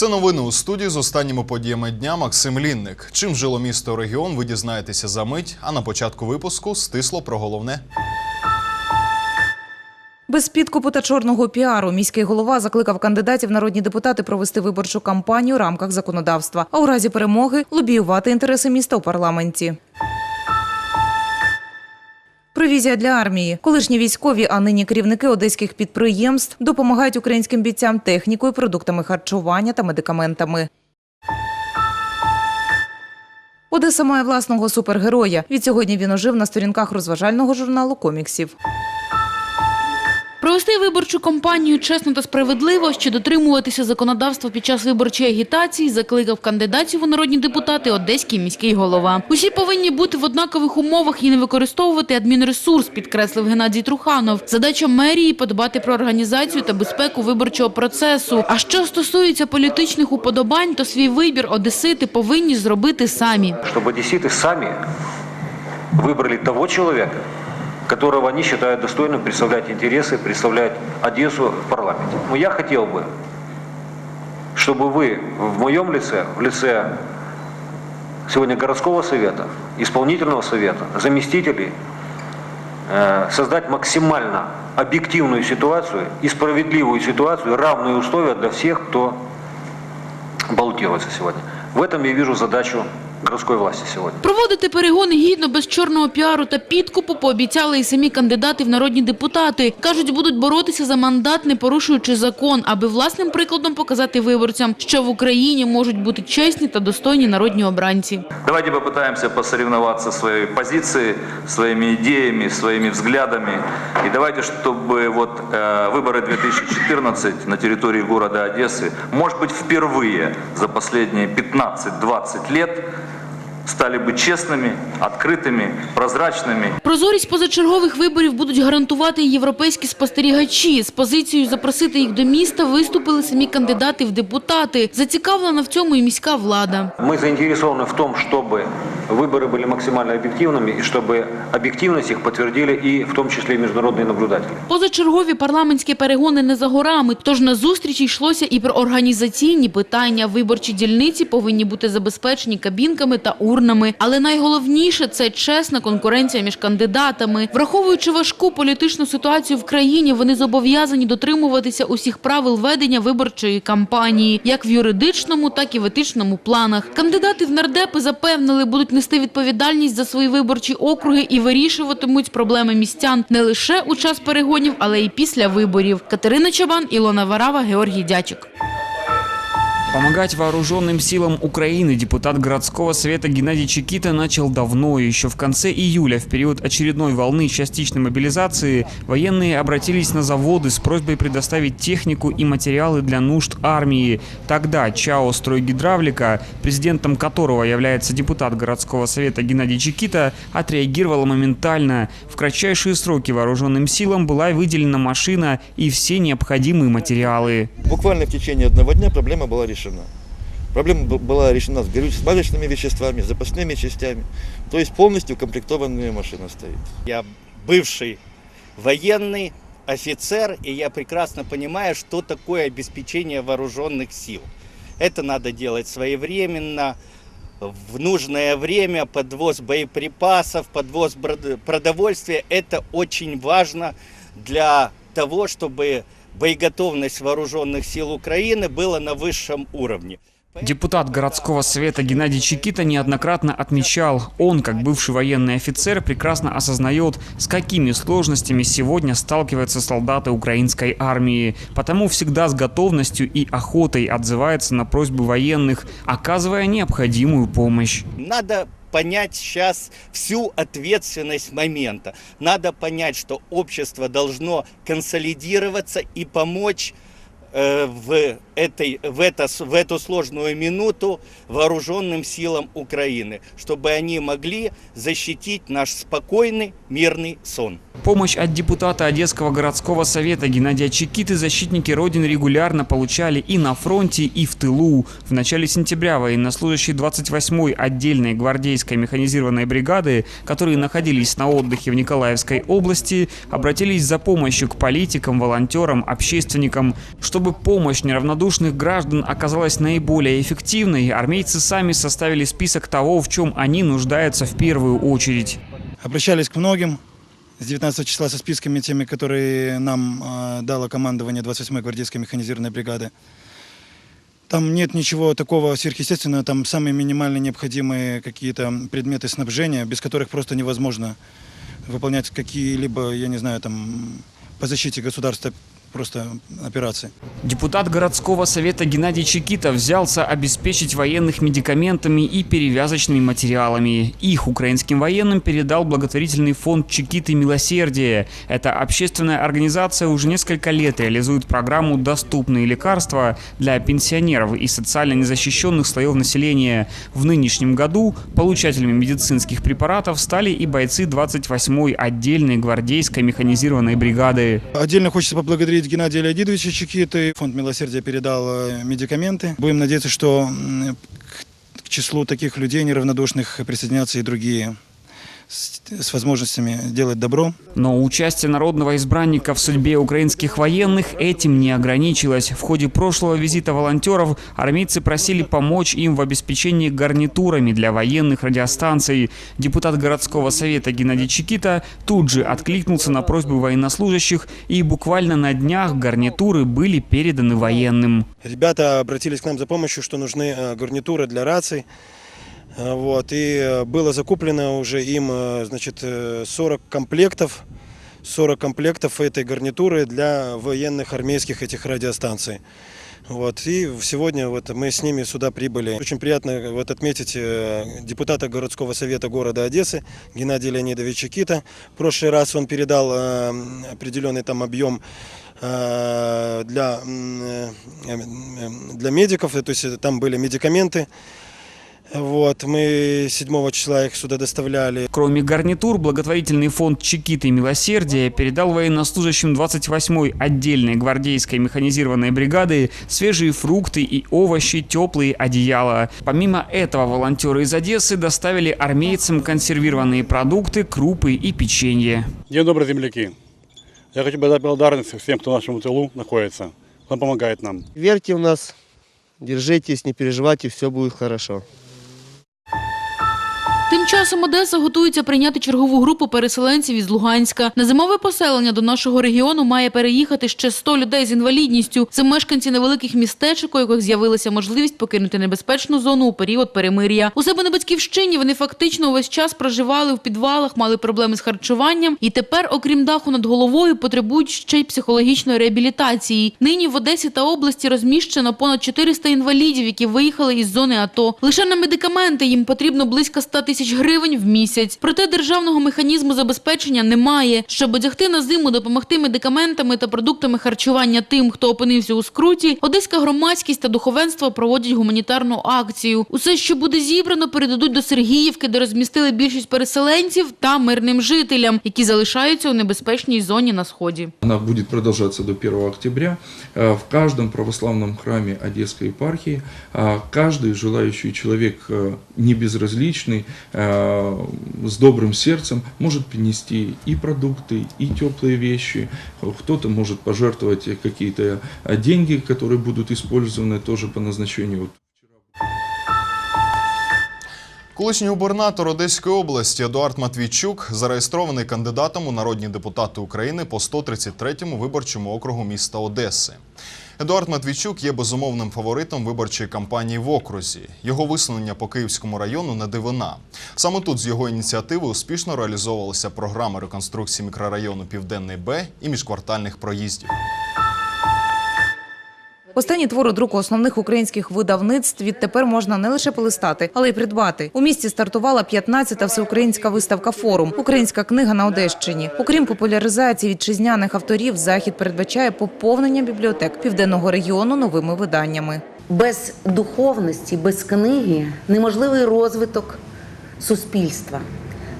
Це новини у студії з останніми подіями дня. Максим Лінник. Чим жило місто регіон, ви дізнаєтеся за мить. А на початку випуску стисло про головне. Без підкупу та чорного піару міський голова закликав кандидатів народні депутати провести виборчу кампанію у рамках законодавства, а у разі перемоги лобіювати інтереси міста у парламенті. Провізія для армії. Колишні військові, а нині керівники одеських підприємств допомагають українським бійцям технікою, продуктами харчування та медикаментами. Одеса має власного супергероя. Відсьогодні він ожив на сторінках розважального журналу коміксів. Провести виборчу кампанію чесно та справедливо, ще дотримуватися законодавства під час виборчої агітації, закликав кандидатів у народні депутати одеський міський голова. Усі повинні бути в однакових умовах і не використовувати адмінресурс, підкреслив Геннадій Труханов. Задача мерії подбати про організацію та безпеку виборчого процесу. А що стосується політичних уподобань, то свій вибір одесити повинні зробити самі. чтобы одесситы сами выбрали того человека, Которого они считают достойным представлять интересы, представлять Одессу в парламенте. Но я хотел бы, чтобы вы в моем лице, в лице сегодня городского совета, исполнительного совета, заместителей, э, создать максимально объективную ситуацию и справедливую ситуацию, равные условия для всех, кто баллотируется сегодня. В этом я вижу задачу городской власти сегодня. Проводити перегони гідно без чорного піару та підкупу пообіцяли і самі кандидати в народні депутати. Кажуть, будуть боротися за мандат, не порушуючи закон, аби власним прикладом показати виборцям, що в Україні можуть бути чесні та достойні народні обранці. Давайте попытаемся посоревноваться своей позицией, своими идеями, своими взглядами. И давайте, чтобы вот э, выборы 2014 на территории города Одессы, может быть, впервые за последние 15-20 лет стали бы честными, открытыми, прозрачными Прозорість позачергових виборів будуть гарантувати і європейські спостерігачі. З позицією запросити їх до міста виступили самі кандидати в депутати. Зацікавлена в цьому і міська влада. Мы заинтересованы в том, чтобы выборы были максимально объективными и чтобы объективность их подтвердили и в том числе и международные наблюдатели. Позачергові парламентські перегони не за горами, тож на зустрічі йшлося і про організаційні питання. Виборчі дільниці повинні бути забезпечені кабінками та урнами. Але найголовніше – це чесна конкуренція між кандидатами. Враховуючи важку політичну ситуацію в країні, вони зобов'язані дотримуватися усіх правил ведення виборчої кампанії, як в юридичному, так і в етичному планах. Кандидати в нардепи запевнили, будуть нести відповідальність за свої виборчі округи і вирішуватимуть проблеми містян не лише у час перегонів, але й після виборів. Катерина Чабан, Ілона Варава, Георгій Дячик. Помогать вооруженным силам Украины депутат городского совета Геннадий Чекита начал давно. Еще в конце июля, в период очередной волны частичной мобилизации, военные обратились на заводы с просьбой предоставить технику и материалы для нужд армии. Тогда ЧАО «Стройгидравлика», президентом которого является депутат городского совета Геннадий Чекита, отреагировала моментально. В кратчайшие сроки вооруженным силам была выделена машина и все необходимые материалы. Буквально в течение одного дня проблема была решена. Проблема б- была решена с горюче-смазочными веществами, запасными частями. То есть полностью укомплектованная машина стоит. Я бывший военный офицер, и я прекрасно понимаю, что такое обеспечение вооруженных сил. Это надо делать своевременно, в нужное время, подвоз боеприпасов, подвоз продовольствия. Это очень важно для того, чтобы боеготовность вооруженных сил Украины была на высшем уровне. Депутат городского совета Геннадий Чекита неоднократно отмечал, он, как бывший военный офицер, прекрасно осознает, с какими сложностями сегодня сталкиваются солдаты украинской армии. Потому всегда с готовностью и охотой отзывается на просьбы военных, оказывая необходимую помощь. Надо понять сейчас всю ответственность момента. Надо понять, что общество должно консолидироваться и помочь э, в, этой, в, это, в эту сложную минуту вооруженным силам Украины, чтобы они могли защитить наш спокойный, мирный сон. Помощь от депутата Одесского городского совета Геннадия Чекиты защитники Родины регулярно получали и на фронте, и в тылу. В начале сентября военнослужащие 28-й отдельной гвардейской механизированной бригады, которые находились на отдыхе в Николаевской области, обратились за помощью к политикам, волонтерам, общественникам. Чтобы помощь неравнодушных граждан оказалась наиболее эффективной, армейцы сами составили список того, в чем они нуждаются в первую очередь. Обращались к многим с 19 числа со списками теми, которые нам э, дало командование 28-й гвардейской механизированной бригады. Там нет ничего такого сверхъестественного, там самые минимально необходимые какие-то предметы снабжения, без которых просто невозможно выполнять какие-либо, я не знаю, там по защите государства просто операции. Депутат городского совета Геннадий Чекита взялся обеспечить военных медикаментами и перевязочными материалами. Их украинским военным передал благотворительный фонд Чекиты «Милосердие». Эта общественная организация уже несколько лет реализует программу «Доступные лекарства» для пенсионеров и социально незащищенных слоев населения. В нынешнем году получателями медицинских препаратов стали и бойцы 28-й отдельной гвардейской механизированной бригады. Отдельно хочется поблагодарить Геннадия Леонидовича Чекиты. Фонд «Милосердия» передал э, медикаменты. Будем надеяться, что м, к- к числу таких людей неравнодушных присоединятся и другие с, с возможностями делать добро. Но участие народного избранника в судьбе украинских военных этим не ограничилось. В ходе прошлого визита волонтеров армейцы просили помочь им в обеспечении гарнитурами для военных радиостанций. Депутат городского совета Геннадий Чекита тут же откликнулся на просьбы военнослужащих и буквально на днях гарнитуры были переданы военным. Ребята обратились к нам за помощью, что нужны э, гарнитуры для раций. Э, Вот, и э, было закуплено уже им э, значит, э, 40 комплектов, 40 комплектов этой гарнитуры для военных армейских этих радиостанций. Вот, и сегодня вот мы с ними сюда прибыли. Очень приятно вот отметить э, депутата городского совета города Одессы Геннадия Леонидовича Кита. В прошлый раз он передал э, определенный там объем э, для, э, э, для медиков, то есть там были медикаменты. Вот, мы 7 числа их сюда доставляли. Кроме гарнитур, благотворительный фонд Чекиты и Милосердия передал военнослужащим 28-й отдельной гвардейской механизированной бригады свежие фрукты и овощи, теплые одеяла. Помимо этого, волонтеры из Одессы доставили армейцам консервированные продукты, крупы и печенье. День добрый, земляки. Я хочу быть благодарен всем, кто в нашем тылу находится, кто помогает нам. Верьте в нас, держитесь, не переживайте, все будет хорошо. Часом Одеса готується прийняти чергову групу переселенців із Луганська. На зимове поселення до нашого регіону має переїхати ще 100 людей з інвалідністю. Це мешканці невеликих містечок, у яких з'явилася можливість покинути небезпечну зону у період перемир'я. У себе на батьківщині вони фактично увесь час проживали в підвалах, мали проблеми з харчуванням і тепер, окрім даху над головою, потребують ще й психологічної реабілітації. Нині в Одесі та області розміщено понад 400 інвалідів, які виїхали із зони АТО. Лише на медикаменти їм потрібно близько 100 тисяч гривень в місяць. Проте державного механізму забезпечення немає. Щоб одягти на зиму, допомогти медикаментами та продуктами харчування тим, хто опинився у скруті, одеська громадськість та духовенство проводять гуманітарну акцію. Усе, що буде зібрано, передадуть до Сергіївки, де розмістили більшість переселенців та мирним жителям, які залишаються у небезпечній зоні на сході. Она будет продолжаться до 1 октября. Э, В каждом православном храме Одесской епархии э, каждый желающий человек э, не безразличный, э, с добрым сердцем может принести и продукты, и теплые вещи. Кто-то может пожертвовать какие-то э, деньги, которые будут использованы тоже по назначению. Колишній губернатор Одеської області Едуард Матвійчук зареєстрований кандидатом у народні депутати України по 133-му виборчому округу міста Одеси. Едуард Матвійчук є безумовним фаворитом виборчої кампанії в окрузі. Його висунення по Київському району не дивина. Саме тут з його ініціативи успішно реалізовувалася програма реконструкції мікрорайону Південний Б і міжквартальних проїздів. Останні твори друку основних українських видавництв відтепер можна не лише полистати, але й придбати. У місті стартувала 15-та всеукраїнська виставка «Форум» – українська книга на Одещині. Окрім популяризації вітчизняних авторів, захід передбачає поповнення бібліотек південного регіону новими виданнями. Без духовності, без книги неможливий розвиток суспільства,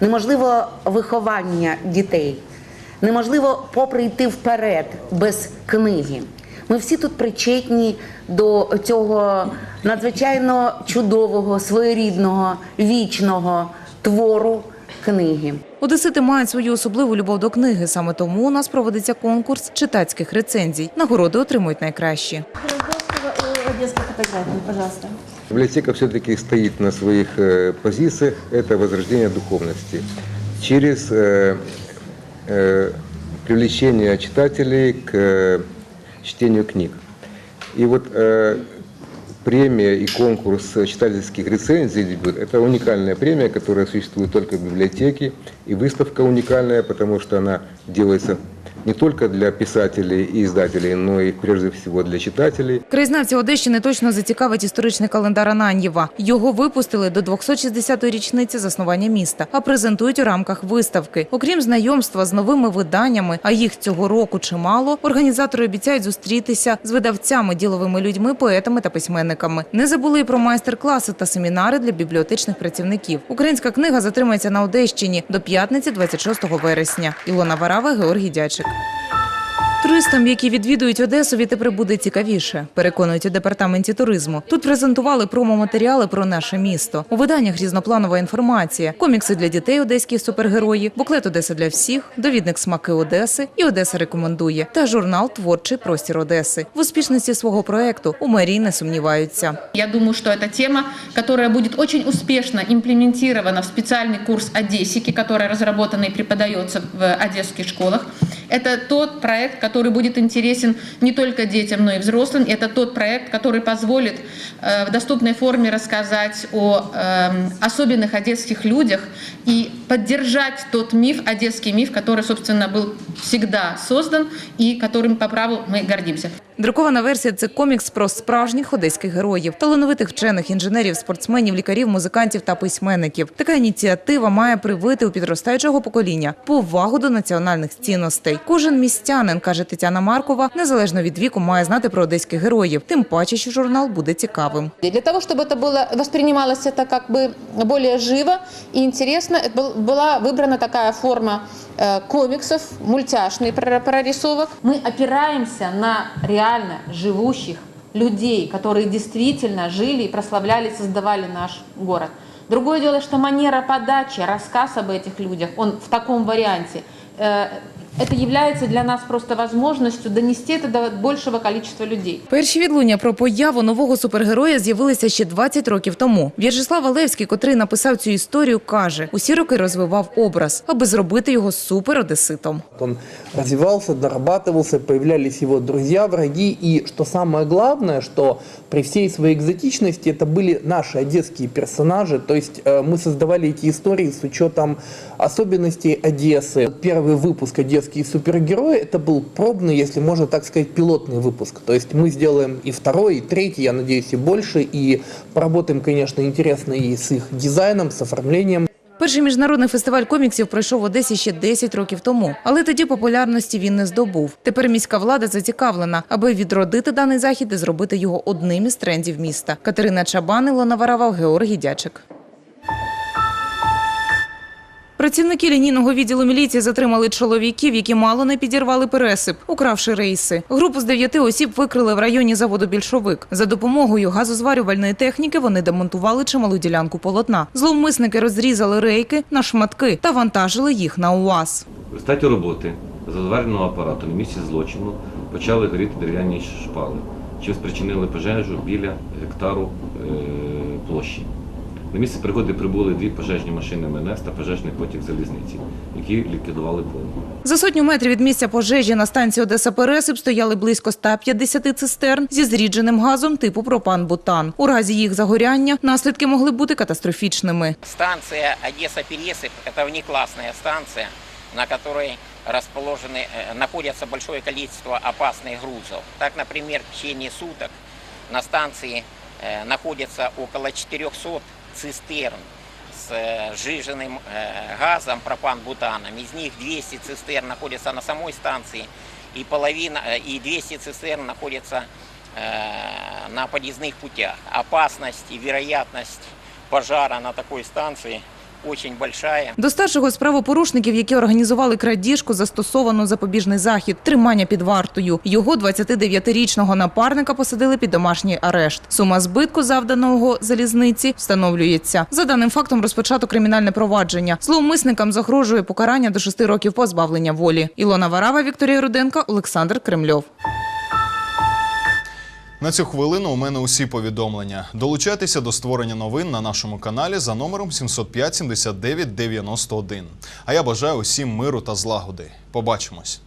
неможливо виховання дітей, неможливо попри йти вперед без книги. Ми всі тут причетні до цього надзвичайно чудового, своєрідного, вічного твору книги. Одесити мають свою особливу любов до книги. Саме тому у нас проводиться конкурс читацьких рецензій. Нагороди отримують найкращі. Библиотека все-таки стоит на своих э, позициях. Это возрождение духовности. Через э, э, привлечение читателей к э, чтению книг. И вот э, премия и конкурс читательских рецензий – это уникальная премия, которая существует только в библиотеке. И выставка уникальная, потому что она делается не только для писателей и издателей, но и прежде всего для читателей. Краєзнавці Одещини точно зацікавить історичний календар Ананьєва. Його випустили до 260-ї річниці заснування міста, а презентують у рамках виставки. Окрім знайомства з новими виданнями, а їх цього року чимало, організатори обіцяють зустрітися з видавцями, діловими людьми, поетами та письменниками. Не забули і про майстер-класи та семінари для бібліотечних працівників. Українська книга затримається на Одещині до п'ятниці, 26 вересня. Ілона Варава, Георгій Дячик. Network. Туристам, які відвідують Одесу, відтепер буде цікавіше, переконують у департаменті туризму. Тут презентували промо-матеріали про наше місто. У виданнях різнопланова інформація, комікси для дітей одеські супергерої, буклет Одеса для всіх, довідник смаки Одеси і Одеса рекомендує та журнал Творчий простір Одеси. В успішності свого проекту у мерії не сумніваються. Я думаю, что это тема, которая будет очень успешно имплементирована в специальный курс Одессики, который разработан и преподается в одесских школах. Это тот проект, который будет интересен не только детям, но и взрослым. Это тот проект, который позволит э, в доступной форме рассказать о эм, особенных одесских людях и поддержать тот миф, одесский миф, который, собственно, был всегда создан и которым по праву мы гордимся. Друкована версія це комікс про справжніх одеських героїв, талановитих вчених, інженерів, спортсменів, лікарів, музикантів та письменників. Така ініціатива має привити у підростаючого покоління повагу до національних цінностей. Кожен містянин, каже Тетяна Маркова, незалежно від віку, має знати про одеських героїв. Тим паче, що журнал буде цікавим. И Для того, чтобы это было, воспринималось это как бы более живо и интересно, это был- была выбрана такая форма э, комиксов, мультяшный прор- прорисовок. Мы опираемся на реально живущих людей, которые действительно жили и прославляли, создавали наш город. Другое дело, что манера подачи, рассказ об этих людях, он в таком варианте, э, это является для нас просто возможностью донести это до большего количества людей. Перші відлуння про появу нового супергероя з'явилися ще 20 років тому. В'ячеслав Алевський, котрий написав цю історію, каже, усі роки розвивав образ, аби зробити його супер-одеситом. Он развивался, дорабатывался, появлялись его друзья, враги. И что самое главное, что при всей своей экзотичности это были наши одесские персонажи. То есть э, мы создавали эти истории с учетом особенностей Одессы. Первый выпуск «Одесские супергерои» это был пробный, если можно так сказать, пилотный выпуск. То есть мы сделаем и второй, и третий, я надеюсь, и больше. И поработаем, конечно, интересно и с их дизайном, с оформлением. Перший міжнародний фестиваль коміксів пройшов в Одесі ще 10 років тому, але тоді популярності він не здобув. Тепер міська влада зацікавлена, аби відродити даний захід і зробити його одним із трендів міста. Катерина Чабан, Ілона Варава, Георгій Дячик. Працівники лінійного відділу міліції затримали чоловіків, які мало не підірвали пересип, укравши рейси. Групу з дев'яти осіб викрили в районі заводу «Більшовик». За допомогою газозварювальної техніки вони демонтували чималу ділянку полотна. Зловмисники розрізали рейки на шматки та вантажили їх на УАЗ. В результаті роботи завареного апарату на місці злочину почали горіти дерев'яні шпали, що спричинили пожежу біля гектару е, площі. На місце пригоди прибули дві пожежні машини МНС та пожежний потяг залізниці, які ліквідували полум'я. За сотню метрів від місця пожежі на станції Одеса Пересип стояли близько 150 цистерн зі зрідженим газом типу пропан-бутан. У разі їх загоряння наслідки могли бути катастрофічними. Станция Одесса-Пересып – это внеклассная станция, на которой расположены, э, находятся большое количество опасных грузов. Так, например, в течение суток на станции э, находится около 400 цистерн с э, сжиженным э, газом пропан-бутаном. Из них 200 цистерн находятся на самой станции, и половина, э, и 200 цистерн находятся э, на подъездных путях. Опасность и вероятность пожара на такой станции очень большая. До старшого з правопорушників, які організували крадіжку, застосовано запобіжний захід – тримання під вартою. Його 29-річного напарника посадили під домашній арешт. Сума збитку, завданого залізниці, встановлюється. За даним фактом розпочато кримінальне провадження. Зловмисникам загрожує покарання до 6 років позбавлення волі. Ілона Варава, Вікторія Руденко, Олександр Кремльов. На цю хвилину у мене усі повідомлення. Долучайтеся до створення новин на нашому каналі за номером 705 79 91. А я бажаю усім миру та злагоди. Побачимось.